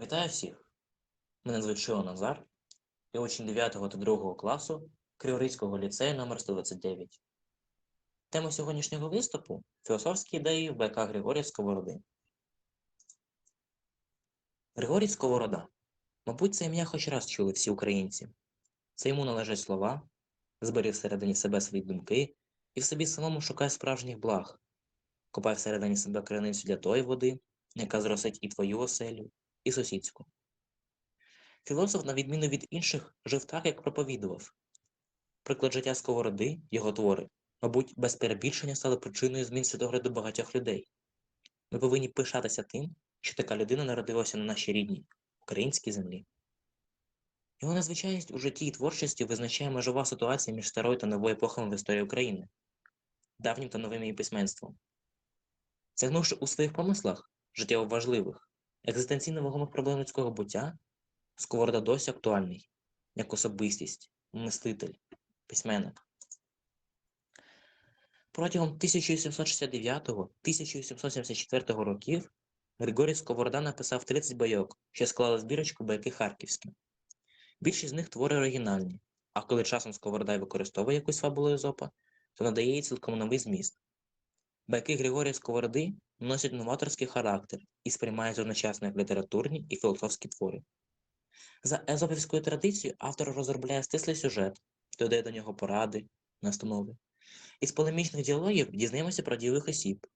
Вітаю всіх! Мене звуть Шило Назар, я учень 9 та 2 класу Криворізького ліцею номер 129. Тема сьогоднішнього виступу філософські ідеї в БК Григорія Сковороди. Григорій Сковорода. Мабуть, це ім'я хоч раз чули всі українці. Це йому належать слова, зберіг всередині себе свої думки і в собі самому шукає справжніх благ, копає всередині себе криницю для тої води, яка зросить і твою оселю, і сусідську. Філософ, на відміну від інших, жив так, як проповідував. Приклад життя Сковороди, його твори, мабуть, без перебільшення стали причиною змін світогляду багатьох людей. Ми повинні пишатися тим, що така людина народилася на нашій рідній, українській землі. Його незвичайність у житті і творчості визначає межова ситуація між старою та новою епохами в історії України, давнім та новим її письменством. Сягнувши у своїх помислах життєво важливих, екзистенційно вагомих проблем людського буття, Сковорода досі актуальний, як особистість, мислитель, письменник. Протягом 1769-1774 років Григорій Сковорода написав 30 байок, що склали збірочку байки харківські. Більшість з них твори оригінальні, а коли часом Сковорода використовує якусь фабулу Езопа, то надає їй цілком новий зміст. Байки Григорія Сковороди носять новаторський характер і сприймаються одночасно як літературні і філософські твори. За езопівською традицією автор розробляє стислий сюжет, додає до нього поради, настанови. Із полемічних діалогів дізнаємося про дієвих осіб.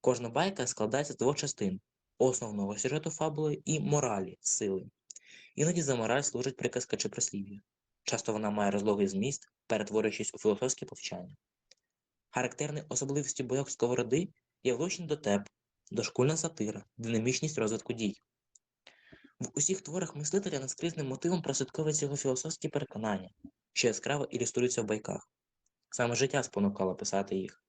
Кожна байка складається з двох частин основного сюжету фабули і моралі, сили. Іноді за мораль служить приказка чи прислів'я. Часто вона має розлогий зміст, перетворюючись у філософське повчання. Характерною особливістю бойок сковороди є влучний дотеп, дошкульна сатира, динамічність розвитку дій. В усіх творах мислителя наскрізним мотивом прослідковується його філософські переконання, що яскраво ілюструються в байках. Саме життя спонукало писати їх,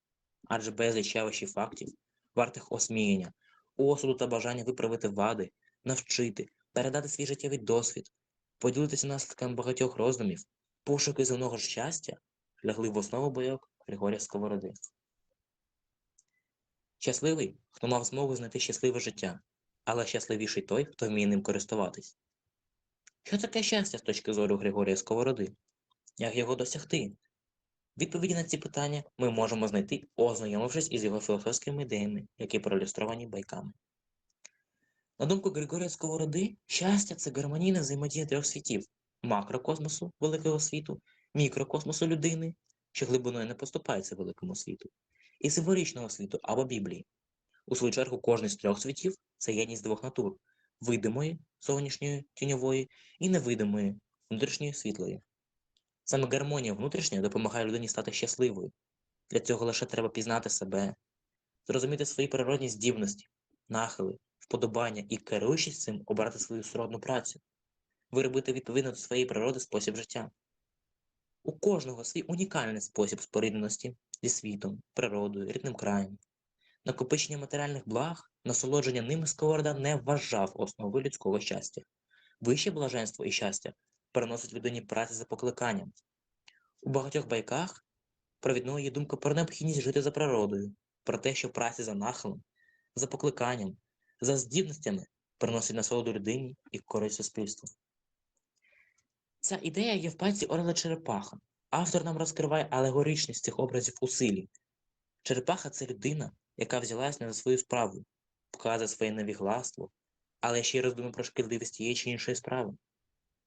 адже безліч явищ фактів, вартих осміяння, осуду та бажання виправити вади, навчити, передати свій життєвий досвід, поділитися наслідками багатьох роздумів, пошуки земного щастя лягли в основу бойок Григорія Сковороди. Щасливий, хто мав змогу знайти щасливе життя, але щасливіший той, хто вміє ним користуватись. Що таке щастя з точки зору Григорія Сковороди? Як його досягти? Відповіді на ці питання ми можемо знайти, ознайомившись із його філософськими ідеями, які проілюстровані байками. На думку Григорія Сковороди, щастя це гармонійна взаємодія трьох світів макрокосмосу великого світу, мікрокосмосу людини, що глибиною не поступається великому світу, і символічного світу або Біблії. У свою чергу, кожний з трьох світів це єдність двох натур видимої, зовнішньої тіньової і невидимої, внутрішньої світлої. Саме гармонія внутрішня допомагає людині стати щасливою. Для цього лише треба пізнати себе, зрозуміти свої природні здібності, нахили, вподобання і, керуючись цим, обрати свою сродну працю, виробити відповідно до своєї природи спосіб життя. У кожного свій унікальний спосіб спорідненості зі світом, природою, рідним краєм. Накопичення матеріальних благ, насолодження ними Сковорода не вважав основою людського щастя. Вище блаженство і щастя переносить людині праці за покликанням. У багатьох байках провідною є думка про необхідність жити за природою, про те, що праці за нахилом, за покликанням, за здібностями приносить насолоду людині і користь суспільству. Ця ідея є в пальці Орела Черепаха. Автор нам розкриває алегоричність цих образів у силі. Черепаха це людина, яка взялась не за свою справу, показує своє невігластво, але ще й роздумує про шкідливість тієї чи іншої справи.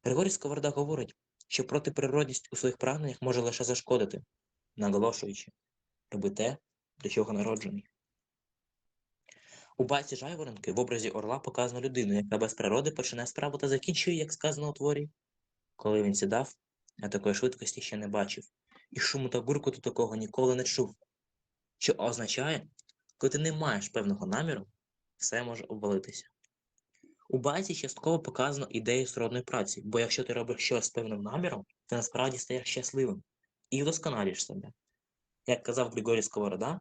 Григорій Сковорода говорить, що протиприродність у своїх прагненнях може лише зашкодити, наголошуючи роби те, для чого народжений. У байці Жайворонки в образі орла показано людину, яка без природи починає справу та закінчує, як сказано у творі. Коли він сідав, я такої швидкості ще не бачив, і шуму та гуркоту такого ніколи не чув. Що означає, коли ти не маєш певного наміру, все може обвалитися. У базі частково показано ідею сродної праці, бо якщо ти робиш щось з певним наміром, ти насправді стаєш щасливим і вдосконалюєш себе. Як казав Григорій Сковорода,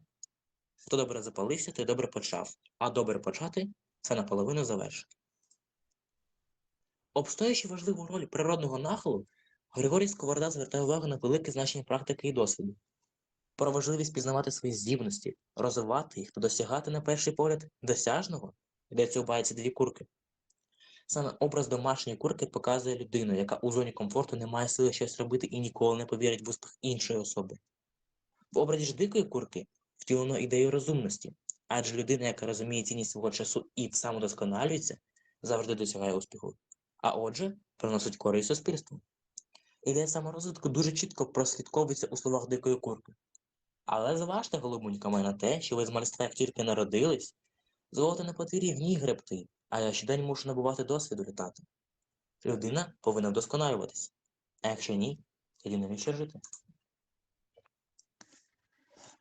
хто добре запалився, той добре почав, а добре почати це наполовину завершити. Обстоюючи важливу роль природного нахилу, Григорій Сковорода звертає увагу на велике значення практики і досвіду, про важливість пізнавати свої здібності, розвивати їх та досягати на перший погляд досяжного, йдеться у байці дві курки. Саме образ домашньої курки показує людину, яка у зоні комфорту не має сили щось робити і ніколи не повірить в успіх іншої особи. В образі ж дикої курки втілено ідею розумності, адже людина, яка розуміє цінність свого часу і самодосконалюється, завжди досягає успіху, а отже, приносить користь суспільству. Ідея саморозвитку дуже чітко прослідковується у словах дикої курки. Але зважте, голубунька моя, на те, що ви з мальства, як тільки народились, золото не подвір'ї в ній гребти, а я щодень мушу набувати досвіду літати. Людина повинна вдосконалюватись, а якщо ні, тоді навіщо жити?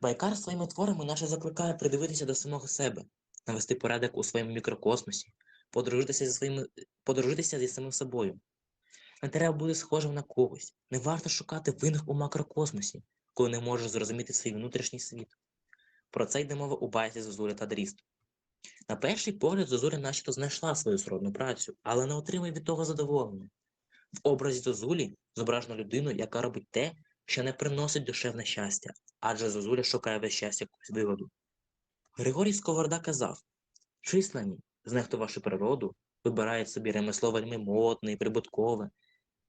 Байкар своїми творами наше закликає придивитися до самого себе, навести порядок у своєму мікрокосмосі, подружитися зі, своїми, подружитися зі самим собою. Не треба бути схожим на когось, не варто шукати винних у макрокосмосі, коли не можеш зрозуміти свій внутрішній світ. Про це йде мова у байці Зозулі та Дріст. На перший погляд Зозуля начебто знайшла свою сродну працю, але не отримує від того задоволення. В образі Зозулі зображено людину, яка робить те, що не приносить душевне щастя, адже Зозуля шукає весь час якусь вигоду. Григорій Сковорода казав численні, знехтувавши природу, вибирають собі ремесло вельми модне і прибуткове,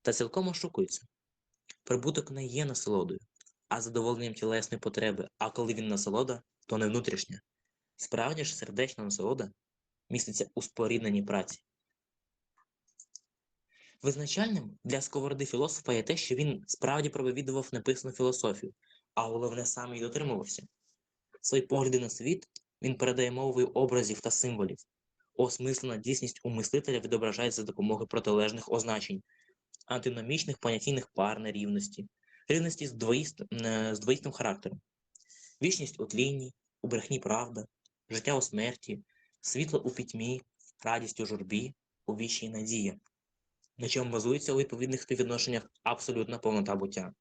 та цілком ошукуються. Прибуток не є насолодою, а задоволенням тілесної потреби, а коли він насолода, то не внутрішня. Справді ж сердечна насолода міститься у спорідненій праці. Визначальним для сковороди філософа є те, що він справді проповідував написану філософію, а головне сам її дотримувався. Свої погляди на світ він передає мовою образів та символів. Осмислена дійсність у мислителя відображається за допомогою протилежних означень, антиномічних понятійних пар нерівності, рівності з, двоїст... е, з двоїстим характером, вічність у тлінні, у брехні правда, життя у смерті, світло у пітьмі, радість у журбі, у вічній надії, на чому базується у відповідних співвідношеннях абсолютна повнота буття.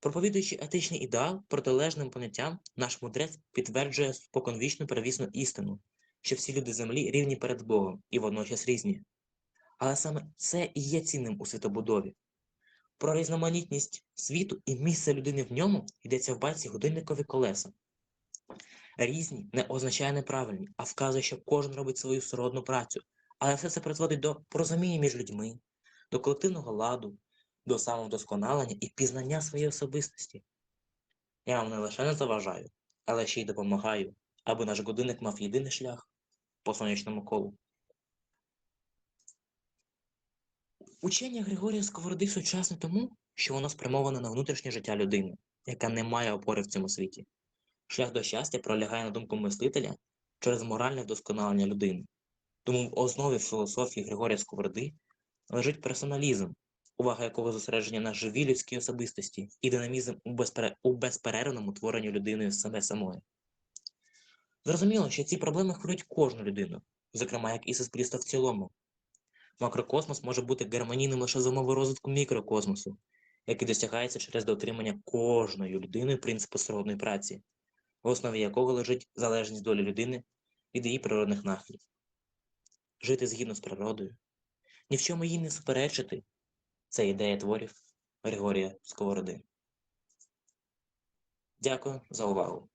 Проповідуючи етичний ідеал протилежним поняттям, наш мудрець підтверджує споконвічну первісну істину, що всі люди землі рівні перед Богом і водночас різні. Але саме це і є цінним у світобудові. Про різноманітність світу і місце людини в ньому йдеться в байці годинникові колеса. Різні не означає неправильні, а вказує, що кожен робить свою сродну працю, але все це призводить до порозуміння між людьми, до колективного ладу, до самовдосконалення і пізнання своєї особистості. Я вам не лише не заважаю, але ще й допомагаю, аби наш годинник мав єдиний шлях по сонячному колу. Учення Григорія Сковороди сучасне тому, що воно спрямоване на внутрішнє життя людини, яка не має опори в цьому світі. Шлях до щастя пролягає на думку мислителя через моральне вдосконалення людини. Тому в основі філософії Григорія Сковороди лежить персоналізм, увага якого зосередження на живій людській особистості і динамізм у, безпере... безперервному творенні людиною себе самої. Зрозуміло, що ці проблеми хвилюють кожну людину, зокрема як і суспільство в цілому. Макрокосмос може бути гармонійним лише за умови розвитку мікрокосмосу, який досягається через дотримання кожною людиною принципу сродної праці, в основі якого лежить залежність долі людини від її природних нахилів. Жити згідно з природою, ні в чому їй не суперечити це ідея творів Григорія Сковороди. Дякую за увагу.